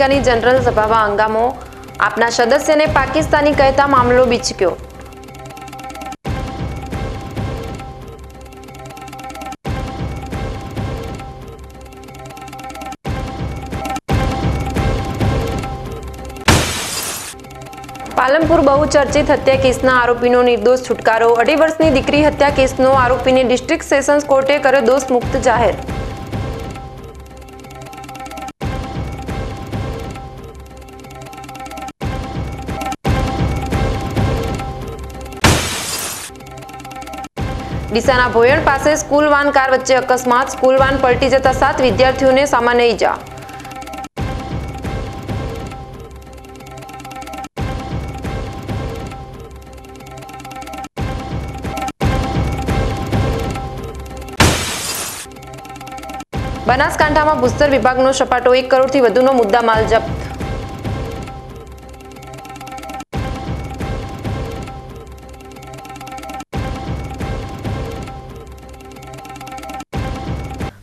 નગરપાલિકાની જનરલ સભામાં હંગામો. આપના સદસ્યને પાકિસ્તાની કહેતા મામલો બિચક્યો. પાલનપુર બહુચર્ચિત હત્યા કેસના આરોપીનો નિર્દોષ છુટકારો. અઢી વર્ષની દીકરી હત્યા કેસનો આરોપીને ડિસ્ટ્રિક્ટ સેશન્સ કોર્ટે કર્યો દોષ મુક્ત જાહેર. ડીસાના ભોયણ પાસે સ્કૂલ વાન કાર વચ્ચે અકસ્માત. સ્કૂલ વાન પલટી જતા સાત વિદ્યાર્થીઓને સામાન્ય ઈજા. બનાસકાંઠામાં ભૂસ્તર વિભાગનો સપાટો એક કરોડથી વધુનો મુદ્દા માલ જપ્ત.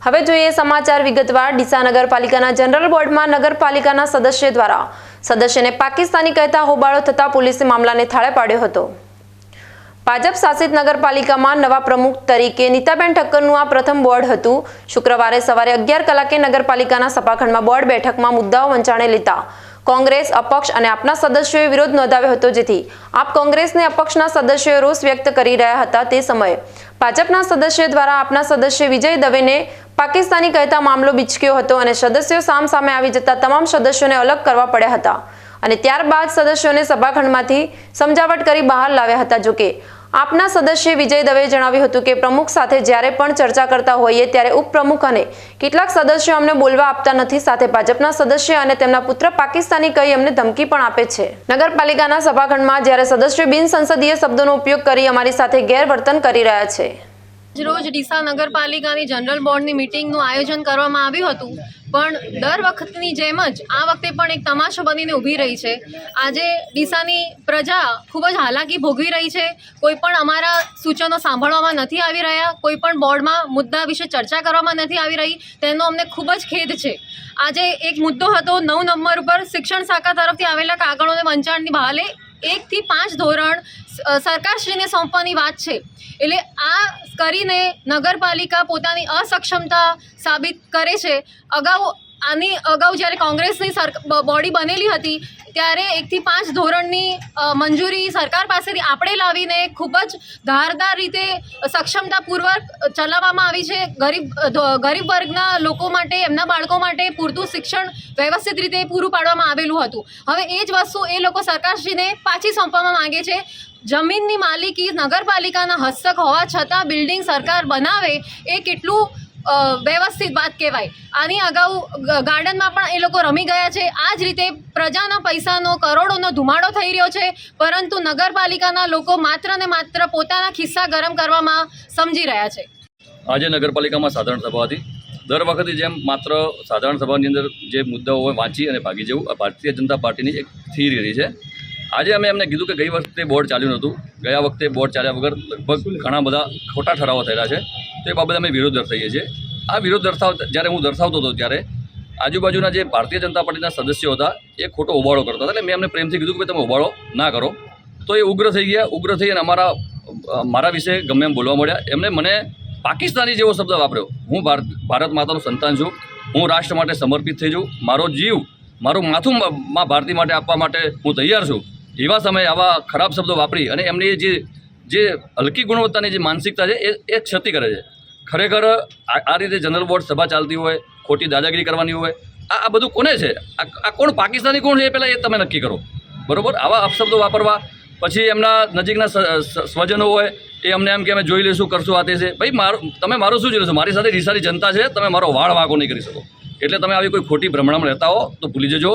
હવે જોઈએ સમાચાર વિગતવાર. ડીસા નગરપાલિકાના જનરલ બોર્ડમાં નગરપાલિકાના સદસ્ય દ્વારા સદસ્યને પાકિસ્તાની કહેતા હોબાળો થતાં પોલીસે મામલાને થાળે પાડ્યો હતો. ભાજપ શાસિત નગરપાલિકામાં નવા પ્રમુખ તરીકે નીતાબેન ઠક્કરનું આ પ્રથમ બોર્ડ હતું. શુક્રવારે સવારે અગિયાર કલાકે નગરપાલિકાના સભાખંડમાં બોર્ડ બેઠકમાં મુદ્દાઓ વંચાણે લેતા કોંગ્રેસ, અપક્ષ અને આપના સદસ્યોએ વિરોધ નોંધાવ્યો હતો જેથી આપ કોંગ્રેસને, અપક્ષના સદસ્યોએ રોષ વ્યક્ત કરી રહ્યા હતા તે સમયે. ભાજપના સદસ્ય દ્વારા આપના સદસ્ય વિજય દવેને પાકિસ્તાની કહેતા મામલો બીચક્યો હતો અને સદસ્યો સામ સામે આવી જતા તમામ સદસ્યોને અલગ કરવા પડ્યા હતા. અને ત્યારબાદ સદસ્યોને સભાખંડમાંથી સમજાવટ કરી બહાર લાવ્યા હતા. જોકે આપના સદસ્ય વિજય દવે જણાવ્યું હતું કે પ્રમુખ સાથે જ્યારે પણ ચર્ચા કરતા હોઈએ ત્યારે ઉપપ્રમુખ અને કેટલાક સદસ્યો અમને બોલવા આપતા નથી. સાથે ભાજપના સદસ્ય અને તેમના પુત્ર પાકિસ્તાની કહી અમને ધમકી પણ આપે છે. નગરપાલિકાના સભાખંડમાં જ્યારે સદસ્યો બિનસંસદીય શબ્દોનો ઉપયોગ કરી અમારી સાથે ગેરવર્તન કરી રહ્યા છે. રોજ ડીસા નગરપાલિકાની જનરલ બોર્ડની મિટિંગનું આયોજન કરવામાં આવ્યું હતું. પણ દર વખતની જેમ જ આ વખતે પણ એક તમાશો બનીને ઊભી રહી છે. આજે ડીસાની પ્રજા ખૂબ જ હાલાકી ભોગવી રહી છે. કોઈ પણ અમારા સૂચનો સાંભળવામાં નથી આવી રહ્યા. કોઈ પણ બોર્ડમાં મુદ્દા વિશે ચર્ચા કરવામાં નથી આવી રહી. તેનો અમને ખૂબ જ ખેદ છે. આજે એક મુદ્દો હતો નવ નંબર ઉપર શિક્ષણ શાખા તરફથી આવેલા કાગળોને વંચાણની બહાલે એકથી પાંચ ધોરણ સરકારશ્રીને સોંપવાની વાત છે. એટલે આ કરીને નગરપાલિકા પોતાની અસક્ષમતા સાબિત કરે છે. અગાઉ આની અગાઉ જ્યારે કોંગ્રેસની બોડી બનેલી હતી, ત્યારે એકથી પાંચ ધોરણની મંજૂરી સરકાર પાસેથી આપણે લાવીને ખૂબ જ ધારદાર રીતે સક્ષમતાપૂર્વક ચલાવવામાં આવી છે. ગરીબ ગરીબ વર્ગના લોકો માટે, એમના બાળકો માટે પૂરતું શિક્ષણ વ્યવસ્થિત રીતે પૂરું પાડવામાં આવેલું હતું. હવે એ જ વસ્તુ એ લોકો સરકારશ્રીને પાછી સોંપવામાં માગે છે. જમીનની માલિકી નગરપાલિકાના હસ્તક હોવા છતાં બિલ્ડિંગ સરકાર બનાવે એ કેટલું વ્યવસ્થિત વાત કહેવાય. આની અગાઉ ગાર્ડનમાં પણ એ લોકો રમી ગયા છે. આ જ રીતે પ્રજાના પૈસાનો કરોડોનો ધુમાડો થઈ રહ્યો છે. પરંતુ નગરપાલિકાના લોકો માત્ર ને માત્ર પોતાના ખિસ્સા ગરમ કરવામાં સમજી રહ્યા છે. આજે નગરપાલિકામાં સાધારણ સભા હતી. દર વખતે જેમ માત્ર સાધારણ સભાની અંદર જે મુદ્દાઓ હોય વાંચી અને ભાગી જવું, આ ભારતીય જનતા પાર્ટીની એક થિયરી રહી છે. આજે અમે એમને કીધું કે ગઈ વખતે બોર્ડ ચાલ્યું નહોતું. ગયા વખતે બોર્ડ ચાલ્યા વગર લગભગ ઘણા બધા ખોટા ઠરાવો થયેલા છે. તો એ બાબતે અમે વિરોધ દર્શાવીએ છીએ. આ વિરોધ દર્શાવ, જ્યારે હું દર્શાવતો હતો ત્યારે આજુબાજુના જે ભારતીય જનતા પાર્ટીના સદસ્યો હતા, એ ખોટો હોબાળો કરતા હતા. એટલે મેં એમને પ્રેમથી કીધું કે તમે હોબાળો ના કરો. તો એ ઉગ્ર થઈ ગયા. ઉગ્ર થઈ અને અમારા મારા વિશે ગમે એમ બોલવા મળ્યા. એમણે મને પાકિસ્તાની જેવો શબ્દ વાપર્યો. હું ભારત ભારત માતાનું સંતાન છું. હું રાષ્ટ્ર માટે સમર્પિત થઈ છું મારો જીવ, મારું માથું મા ભારતી માટે આપવા માટે હું તૈયાર છું. એવા સમયે આવા ખરાબ શબ્દો વાપરી અને એમની જે જે હલકી ગુણવત્તાની જે માનસિકતા છે, એ એ ક્ષતિ કરે છે. ખરેખર આ રીતે જનરલ બોર્ડ સભા ચાલતી હોય, ખોટી દાદાગીરી કરવાની હોય, આ આ બધું કોને છે? આ કોણ પાકિસ્તાની કોણ છે એ પહેલાં એ તમે નક્કી કરો. બરાબર? આવા અપશબ્દો વાપરવા, પછી એમના નજીકના સ્વજનો હોય, એ અમને એમ કે અમે જોઈ લઈશું, કરશું, આ તે છે. ભાઈ, મારું તમે મારું શું જોઈ લેશો મારી સાથે રીસારી જનતા છે, તમે મારો વાળ વાંકો નહીં કરી શકો. એટલે તમે આવી કોઈ ખોટી ભ્રમણામાં રહેતા હો, તો ભૂલી જજો.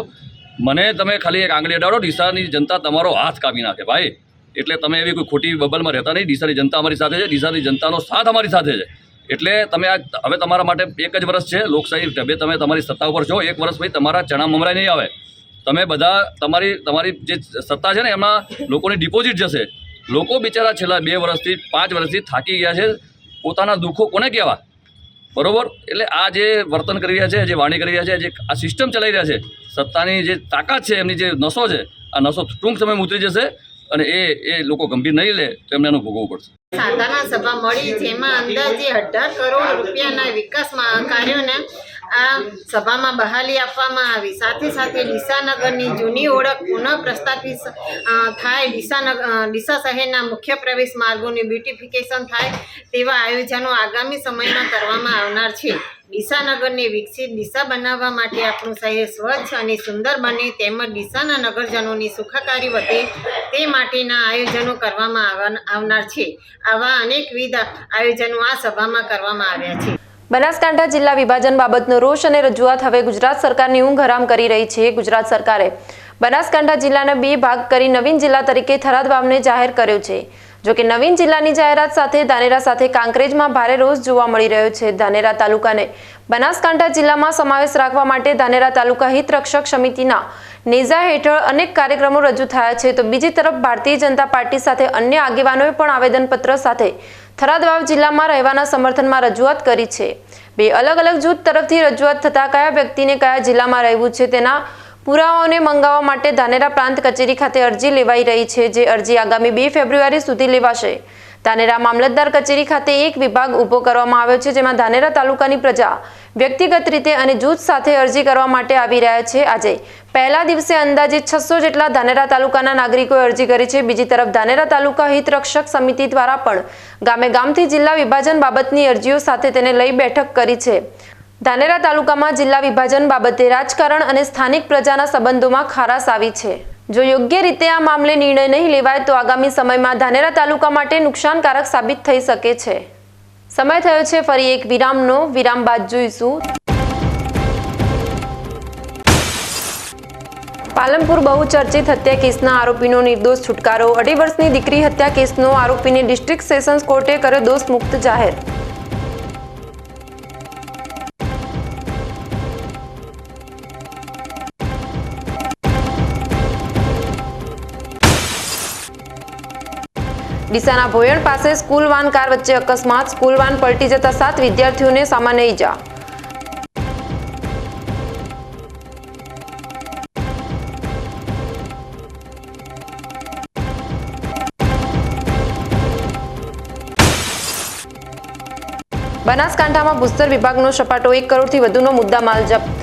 મને તમે ખાલી એક આંગળી અડાડો ડીસાની જનતા તમારો હાથ કાપી નાખે, ભાઈ. એટલે તમે એવી કોઈ ખોટી બબલમાં રહેતા નહીં. ડીસાની જનતા અમારી સાથે છે ડીસાની જનતાનો સાથ અમારી સાથે છે. એટલે તમે આ હવે તમારા માટે એક જ વર્ષ છે લોકશાહી ઢબે તમે તમારી સત્તા ઉપર છો, એક વર્ષ પછી તમારા ચણા મમરાય નહીં આવે. તમે બધા તમારી તમારી જે સત્તા છે ને, એમાં લોકોની ડિપોઝિટ જશે. લોકો બિચારા છેલ્લા બે વર્ષથી, પાંચ વર્ષથી થાકી ગયા છે. પોતાના દુઃખો કોને કહેવા? બરોબર? એટલે આ જે વર્તન કરી રહ્યા છે, જે વાણી કરી રહ્યા છે, જે આ સિસ્ટમ ચલાવી રહ્યા છે, સત્તાની જે તાકાત છે, એમની જે નસો છે, આ નસો ટૂંક સમયમાં ઉતરી જશે. અને એ એ લોકો ગંભીર નહીં લે, તો એમને એનું ભોગવવું પડશે. સાધારણ સભા મળી, જેમાં અંદાજે અઢાર કરોડ રૂપિયાના વિકાસમાં કાર્યોને આ સભામાં બહાલી આપવામાં આવી. સાથે સાથે ડીસાનગરની જૂની ઓળખ પુનઃ પ્રસ્થાપિત થાય. ડીસાનગર ડીસા શહેરના મુખ્ય પ્રવેશ માર્ગોની બ્યુટિફિકેશન થાય તેવા આયોજનો આગામી સમયમાં કરવામાં આવનાર છે. ડીસાનગરને વિકસિત દિશા બનાવવા માટે આપણું શહેર સ્વચ્છ અને સુંદર બને તેમજ ડીસાના નગરજનોની સુખાકારી વધે તે માટેના આયોજનો કરવામાં આવનાર છે. આવા અનેકવિધ આયોજનો આ સભામાં કરવામાં આવ્યા છે. બનાસકાંઠા જિલ્લા વિભાજન બાબતનો રોષ અને રજૂઆત હવે ગુજરાત સરકારની ઊંઘ હરામ કરી રહી છે ગુજરાત સરકારે. બનાસકાંઠા જિલ્લાને બે ભાગ કરી નવીન જિલ્લા તરીકે થરાદ વાવને જાહેર કર્યો છે. જો કે નવીન જિલ્લાની જાહેરાત સાથે ધાનેરા સાથે કાંકરેજમાં ભારે રોષ જોવા મળી રહ્યો છે. ધાનેરા તાલુકાને બનાસકાંઠા જિલ્લામાં સમાવેશ રાખવા માટે ધાનેરા તાલુકા હિત રક્ષક સમિતિના નેઝા હેઠળ અનેક કાર્યક્રમો રજૂ થયા છે. તો બીજી તરફ ભારતીય જનતા પાર્ટી સાથે અન્ય આગેવાનોએ પણ આવેદનપત્ર સાથે થરાદ વાવ જિલ્લામાં રહેવાના સમર્થનમાં રજૂઆત કરી છે. બે અલગ અલગ જૂથ તરફથી રજૂઆત થતા કયા વ્યક્તિને કયા જિલ્લામાં રહેવું છે તેના પુરાવાઓને મંગાવવા માટે ધાનેરા પ્રાંત કચેરી ખાતે અરજી લેવાઈ રહી છે, જે અરજી આગામી બે ફેબ્રુઆરી સુધી લેવાશે. ધાનેરા મામલતદાર કચેરી ખાતે એક વિભાગ ઊભો કરવામાં આવ્યો છે, જેમાં ધાનેરા તાલુકાની પ્રજા વ્યક્તિગત રીતે અને જૂથ સાથે અરજી કરવા માટે આવી રહ્યા છે. આજે પહેલા દિવસે અંદાજે છસો જેટલા ધાનેરા તાલુકાના નાગરિકોએ અરજી કરી છે. બીજી તરફ ધાનેરા તાલુકા હિતરક્ષક સમિતિ દ્વારા પણ ગામે ગામથી જિલ્લા વિભાજન બાબતની અરજીઓ સાથે તેને લઈ બેઠક કરી છે. ધાનેરા તાલુકામાં જિલ્લા વિભાજન બાબતે રાજકારણ અને સ્થાનિક પ્રજાના સંબંધોમાં ખારાશ આવી છે. જો યોગ્ય રીતે આ મામલે નિર્ણય નહીં લેવાય તો આગામી સમયમાં ધાનેરા તાલુકા માટે નુકસાનકારક સાબિત થઈ શકે છે. સમય થયો છે ફરી એક વિરામનો. વિરામ બાદ જોઈશું. પાલનપુર બહુચર્ચિત હત્યા કેસના આરોપીનો નિર્દોષ છુટકારો. અઢી વર્ષની દીકરી હત્યા કેસનો આરોપીને ડિસ્ટ્રિક્ટ સેશન્સ કોર્ટે કર્યો દોષ મુક્ત જાહેર. ડીસાના ભોયણ પાસે સ્કૂલ વાન કાર વચ્ચે અકસ્માત. સ્કૂલ વાન પલટી જતા સાત વિદ્યાર્થીઓને સામાન્ય ઈજા. બનાસકાંઠામાં ભૂસ્તર વિભાગનો સપાટો એક કરોડથી વધુનો મુદ્દામાલ જપ્ત.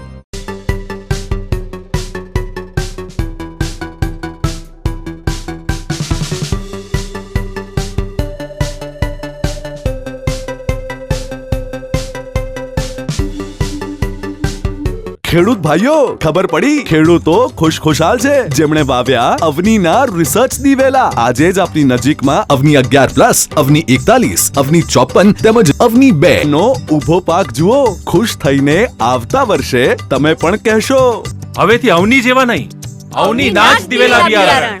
ખેડૂત ભાઈઓ ખબર પડી? ખેડૂતો ખુશ ખુશાલ છે. જેમણે વાવ્યા અવનીના રિસર્ચ દિવેલા. આજે જ આપની નજીકમાં અવની અગિયાર પ્લસ અવની એકતાલીસ અવની ચોપન તેમજ અવની બે નો ઊભો પાક જુઓ. ખુશ થઈને આવતા વર્ષે તમે પણ કહેશો. હવેથી અવની જેવા નહીં. અવની નાચ દિવેલા બિયારણ.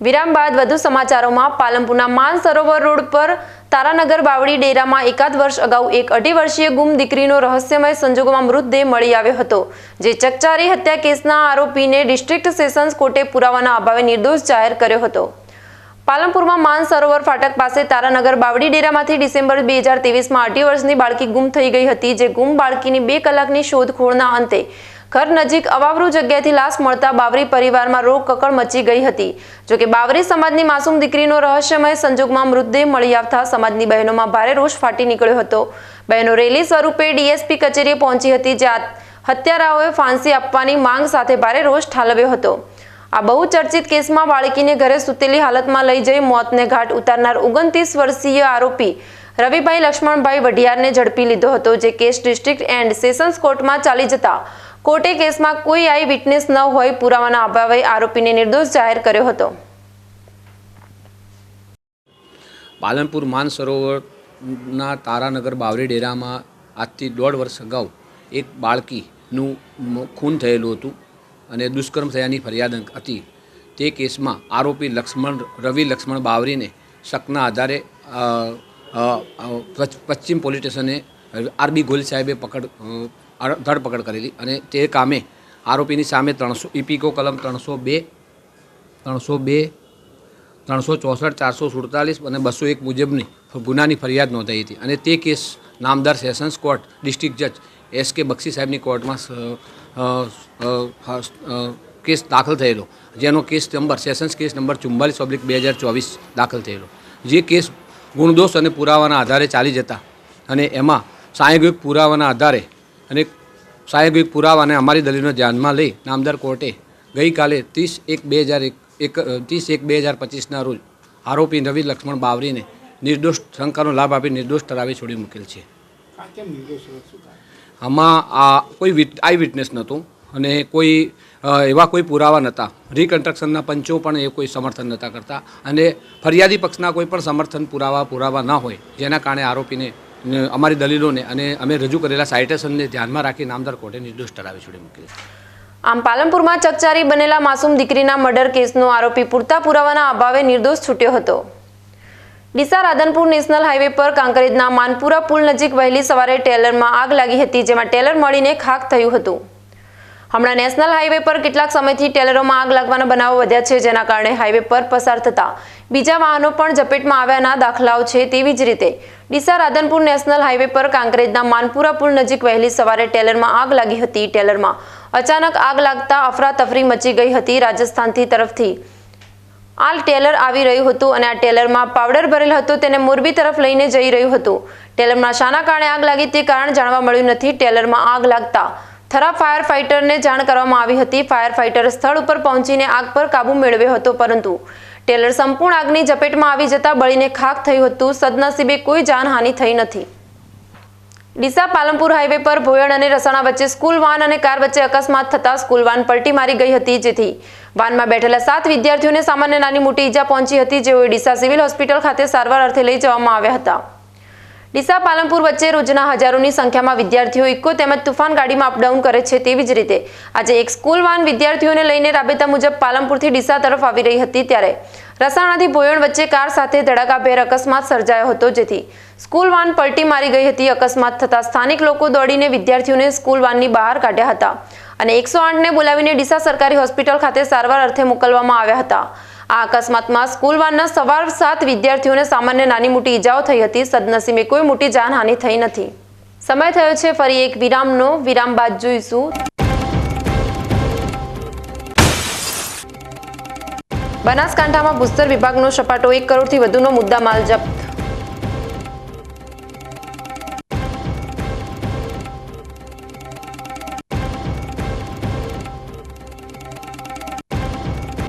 વિરામ બાદ વધુ સમાચારોમાં પાલનપુરના માન સરોવર રોડ પર તારાનગર બાવડી ડેરામાં એકાદ વર્ષ અગાઉ એક અઢી વર્ષીય ગુમ દીકરીનો રહસ્યમય સંજોગોમાં મૃતદેહ મળી આવ્યો હતો, જે ચકચારી હત્યા કેસના આરોપીને ડિસ્ટ્રિક્ટ સેશન્સ કોર્ટે પુરાવાના અભાવે નિર્દોષ જાહેર કર્યો હતો. પાલનપુરમાં માન સરોવર ફાટક પાસે તારાનગર બાવડી ડેરામાંથી ડિસેમ્બર બે હજાર તેવીસમાં અઢી વર્ષની બાળકી ગુમ થઈ ગઈ હતી, જે ગુમ બાળકીની બે કલાકની શોધખોળના અંતે ઘર નજીક અવાવરુ જગ્યાએથી લાશ મળતા બાવરી પરિવારમાં રોગ કકળ મચી ગઈ હતી. જોકે બાવરી સમાજની માસૂમ દીકરીનો રહસ્યમય સંજોગમાં મૃતદેહ મળી આવતા સમાજની બહેનોમાં ભારે રોષ ફાટી નીકળ્યો હતો. બહેનો રેલી સ્વરૂપે ડીએસપી કચેરીએ પહોંચી હતી, જ્યાં હત્યારાઓએ ફાંસી આપવાની માંગ સાથે ભારે રોષ ઠાલવ્યો હતો. આ બહુ ચર્ચિત કેસમાં બાળકીને ઘરે સૂતેલી હાલતમાં લઈ જઈ મોતને ઘાટ ઉતારનાર ઓગણત્રીસ વર્ષીય આરોપી રવિભાઈ લક્ષ્મણભાઈ વઢિયારને ઝડપી લીધો હતો, જે કેસ ડિસ્ટ્રિક્ટ એન્ડ સેશન્સ કોર્ટમાં ચાલી જતા કોર્ટે કેસમાં કોઈ આઈ વિટનેસ ન હોય પુરાવાના અભાવે આરોપીને નિર્દોષ જાહેર કર્યો હતો. પાલનપુર માન સરોવરના તારાનગર બાવરી ડેરામાં આજથી દોઢ વર્ષ અગાઉ એક બાળકીનું ખૂન થયેલું હતું અને દુષ્કર્મ થયાની ફરિયાદ હતી. તે કેસમાં આરોપી લક્ષ્મણ, રવિ લક્ષ્મણ બાવરીને શકના આધારે પશ્ચિમ પોલીસ સ્ટેશને આરબી ગોલ સાહેબે પકડ ધરપકડ કરેલી અને તે કામે આરોપીની સામે ત્રણસો ઇપીકો કલમ ત્રણસો બે ત્રણસો બે, ત્રણસો ચોસઠ, ચારસો સુડતાલીસ અને બસો એક મુજબની ગુનાની ફરિયાદ નોંધાઈ હતી. અને તે કેસ નામદાર સેશન્સ કોર્ટ, ડિસ્ટ્રિક્ટ જજ એસ કે બક્ષી સાહેબની કોર્ટમાં કેસ દાખલ થયેલો. જેનો case number, sessions case number ચુમ્માલીસ ઓબ્લિક બે હજાર ચોવીસ દાખલ થયેલો. જે કેસ ગુણદોષ અને પુરાવાના આધારે ચાલી જતા અને એમાં સાંયોગિક પુરાવાના આધારે અને સાહેબિક પુરાવાને અમારી દલીલને ધ્યાનમાં લઈ નામદાર કોર્ટે ગઈકાલે ત્રીસ એક બે હજાર એક ત્રીસ એક બે હજાર પચીસના રોજ આરોપી રવિ લક્ષ્મણ બાવરીને નિર્દોષ શંકાનો લાભ આપી નિર્દોષ ઠરાવી છોડી મૂકેલ છે. આમાં આ કોઈ આઈ વિટનેસ નહોતું અને કોઈ એવા કોઈ પુરાવા નહોતા. રિકન્સ્ટ્રક્શનના પંચો પણ એ કોઈ સમર્થન નહોતા કરતા અને ફરિયાદી પક્ષના કોઈ પણ સમર્થન પુરાવા પુરાવા ન હોય, જેના કારણે આરોપીને અમારી દલીલોને અને અમે રજૂ કરેલા સાઇટેશનને ધ્યાનમાં રાખી નામદાર કોર્ટે નિર્દોષ ઠરાવી છોડી મૂકી આમ પાલનપુરમાં ચકચારી બનેલા માસૂમ દીકરીના મર્ડર કેસનો આરોપી પૂરતા પુરાવાના અભાવે નિર્દોષ છૂટ્યો હતો. ડીસા રાધનપુર નેશનલ હાઈવે પર કાંકરેજના માનપુરા પુલ નજીક વહેલી સવારે ટેલરમાં આગ લાગી હતી, જેમાં ટેલર મળીને ખાખ થયું હતું. હમણાં નેશનલ હાઈવે પર કેટલાક સમયથી ટેલરોમાં આગ લાગવાના બનાવો વધ્યા છે, જેના કારણે હાઈવે પર પસાર થતા બીજા વાહનો પણ ઝપેટમાં આવ્યાના દાખલાઓ છે, તેવી જ રીતે ડીસા રાધનપુર નેશનલ હાઈવે પર કાંકરેજના માનપુરા પુલ નજીક વહેલી સવારે ટેલરમાં આગ લાગી હતી. ટેલરમાં અચાનક આગ લાગતા અફરાતફરી મચી ગઈ હતી રાજસ્થાનથી તરફથી. આ ટેલર આવી રહ્યું હતું અને આ ટેલરમાં પાવડર ભરેલ હતો, તેને મોરબી તરફ લઈને જઈ રહ્યું હતું. ટેલરમાં શાના કારણે આગ લાગી તે કારણ જાણવા મળ્યું નથી. ટેલરમાં આગ લાગતા થરા ફાયર ફાઇટરને જાણ કરવામાં આવી હતી. ફાયર ફાઇટર સ્થળ ઉપર પહોંચીને આગ પર કાબુ મેળવ્યો હતો, પરંતુ ટેલર સંપૂર્ણ આગની ઝપેટમાં આવી જતા બળીને ખાખ થયું હતું. સદનસીબે કોઈ જાનહાનિ થઈ નથી. ડીસા પાલનપુર હાઈવે પર ભોયણ અને રસાણા વચ્ચે સ્કૂલ વાન અને કાર વચ્ચે અકસ્માત થતા સ્કૂલ વાન પલટી મારી ગઈ હતી, જેથી વાનમાં બેઠેલા સાત વિદ્યાર્થીઓને સામાન્ય નાની મોટી ઈજા પહોંચી હતી, જેઓએ ડીસા સિવિલ હોસ્પિટલ ખાતે સારવાર અર્થે લઈ જવામાં આવ્યા હતા. ડીસા પાલનપુર વચ્ચે રોજના હજારોની સંખ્યામાં વિદ્યાર્થીઓ ઇકો તેમજ તુફાન ગાડીમાં અપડાઉન કરે છે તેવી જ રીતે. આજે એક સ્કૂલ વાન વિદ્યાર્થીઓને લઈને રાબેતા મુજબ પાલનપુરથી ડીસા તરફ આવી રહી હતી ત્યારે રસાણાથી ભોયણ વચ્ચે કાર સાથે ધડાકાભેર અકસ્માત સર્જાયો હતો જેથી સ્કૂલ વાન પલટી મારી ગઈ હતી. અકસ્માત થતાં સ્થાનિક લોકો દોડીને વિદ્યાર્થીઓને સ્કૂલ વાનની બહાર કાઢ્યા હતા અને એકસો આઠને બોલાવીને ડીસા સરકારી હોસ્પિટલ ખાતે સારવાર અર્થે મોકલવામાં આવ્યા હતા. આ અકસ્માતમાં સ્કૂલ વાનના સવાર સાત વિદ્યાર્થીઓને સામાન્ય નાની મોટી ઈજાઓ થઈ હતી. સદનસીબે કોઈ મોટી જાનહાનિ થઈ નથી. સમય થયો છે ફરી એક વિરામનો. વિરામ બાદ જોઈશું. બનાસકાંઠામાં ભૂસ્તર વિભાગનો સપાટો એક કરોડથી વધુનો મુદ્દા માલ જપ્ત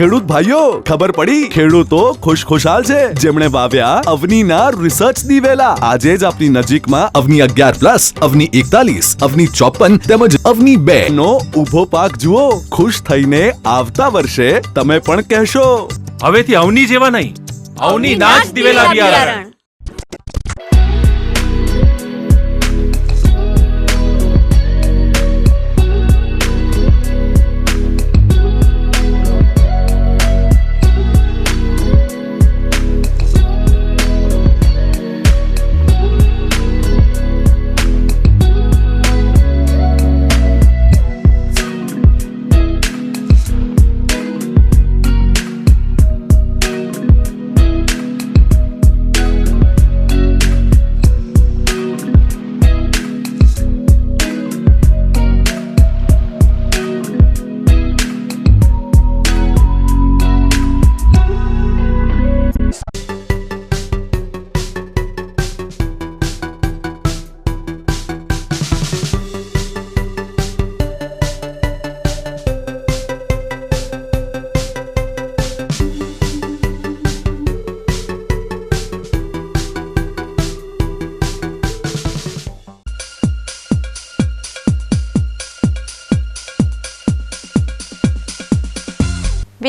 ખેડૂત ભાઈઓ ખબર પડી? ખેડૂતો ખુશખુશાલ છે. જેમણે વાવ્યા અવનીના રિસર્ચ દિવેલા. આજે જ આપની નજીકમાં અવની અગિયાર પ્લસ અવની એકતાલીસ અવની ચોપન તેમજ અવની બે. નો ઊભો પાક જુઓ. ખુશ થઈને આવતા વર્ષે તમે પણ કહેશો. હવેથી અવની જેવા નહીં. અવની નાચ દિવેલા બિયારણ.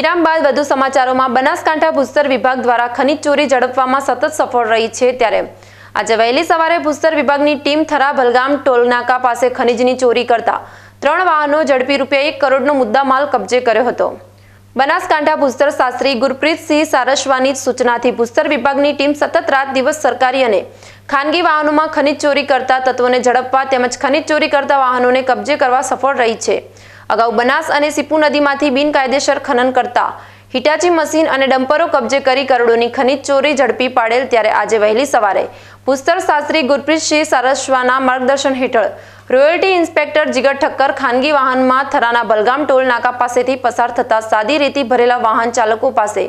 વિરામ બાદ વધુ સમાચારોમાં બનાસકાંઠા ભૂસ્તર વિભાગ દ્વારા ખનિજ ચોરી ઝડપવામાં સતત સફળ રહી છે ત્યારે આજે વહેલી સવારે ભૂસ્તર વિભાગની ટીમ થરા ભલગામ ટોલનાકા પાસે ખનિજની ચોરી કરતા ત્રણ વાહનો ઝડપી રૂપિયા એક કરોડનો મુદ્દા માલ કબજે કર્યો હતો. બનાસકાંઠા ભૂસ્તર શાસ્ત્રી ગુરપ્રીતસિંહ સારસ્વાની સૂચનાથી ભૂસ્તર વિભાગની ટીમ સતત રાત દિવસ સરકારી અને ખાનગી વાહનોમાં ખનિજ ચોરી કરતા તત્વોને ઝડપવા તેમજ ખનિજ ચોરી કરતા વાહનોને કબજે કરવા સફળ રહી છે. અગાઉ બનાસ અને સિપુ નદીમાંથી બિનકાયદેસર ખનન કરતા હિટાચી મશીન અને ડમ્પરો કબજે કરી કરોડોની ખનિજ ચોરી ઝડપી પાડેલ ત્યારે આજે વહેલી સવારે પુસ્તર શાસ્ત્રી ગુરપ્રીતસિંહ સારસ્વાના માર્ગદર્શન હેઠળ રોયલ્ટી ઇન્સ્પેક્ટર જીગર ઠક્કર ખાનગી વાહનમાં થરાના બલગામ ટોલ નાકા પાસેથી પસાર થતા સાદી રેતી ભરેલા વાહન ચાલકો પાસે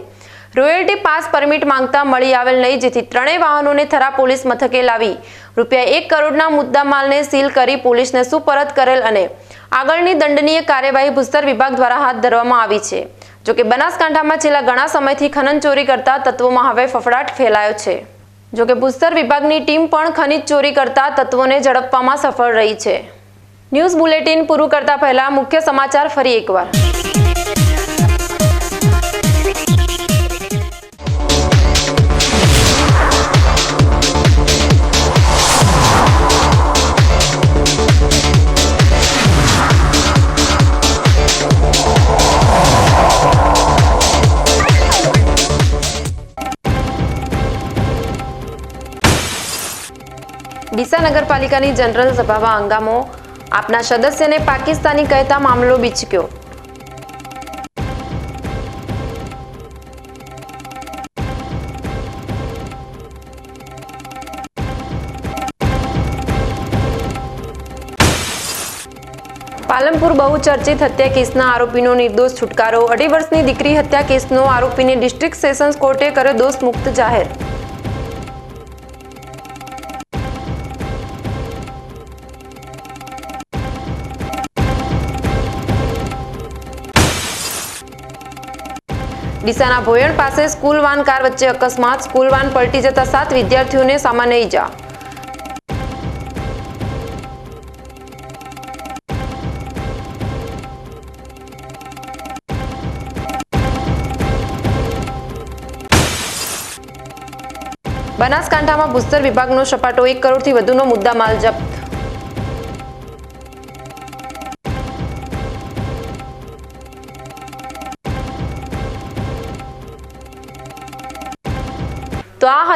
રોયલ્ટી પાસ પરમિટ માંગતા મળી આવેલ નહીં, જેથી ત્રણેય વાહનોને થરા પોલીસ મથકે લાવી રૂપિયા એક કરોડના મુદ્દા માલને સીલ કરી પોલીસને સુપરત કરેલ અને આગળની દંડનીય કાર્યવાહી ભૂસ્તર વિભાગ દ્વારા હાથ ધરવામાં આવી છે. જોકે બનાસકાંઠામાં છેલ્લા ઘણા સમયથી ખનન ચોરી કરતા તત્વોમાં હવે ફફડાટ ફેલાયો છે. જોકે ભૂસ્તર વિભાગની ટીમ પણ ખનિજ ચોરી કરતા તત્વોને ઝડપવામાં સફળ રહી છે. ન્યૂઝ બુલેટિન પૂરું કરતા પહેલા મુખ્ય સમાચાર ફરી એકવાર. ડીસા નગરપાલિકાની જનરલ સભામાં હંગામો. આપના સદસ્યને પાકિસ્તાની કહેતા મામલો બિચક્યો. પાલનપુર બહુચર્ચિત હત્યા કેસના આરોપીનો નિર્દોષ છુટકારો. અઢી વર્ષની દીકરી હત્યા કેસનો આરોપીને ડિસ્ટ્રિક્ટ સેશન્સ કોર્ટે કર્યો દોષ મુક્ત જાહેર. ડીસાના ભોયણ પાસે સ્કૂલ વાન કાર વચ્ચે અકસ્માત. સ્કૂલ વાન પલટી જતા સાત વિદ્યાર્થીઓને સામાન્ય ઈજા. બનાસકાંઠામાં ભૂસ્તર વિભાગનો સપાટો એક કરોડથી વધુનો મુદ્દામાલ જપ્ત.